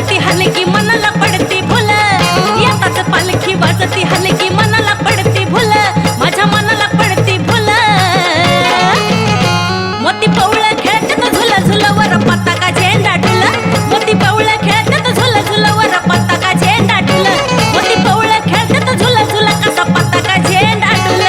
वाजती हलकी मनाला पडती भुल. येतात पालखी वाजती हलकी मनाला पडती भुल. माझ्या मनाला पडती भुल. मोती पवळ खेळत झुल झुल वर पताका झेंडा ढुल. मोती पवळ खेळत झुल झुल वर पताका झेंडा ढुल. मोती पवळ खेळत झुल झुल कसा पताका झेंडा ढुल.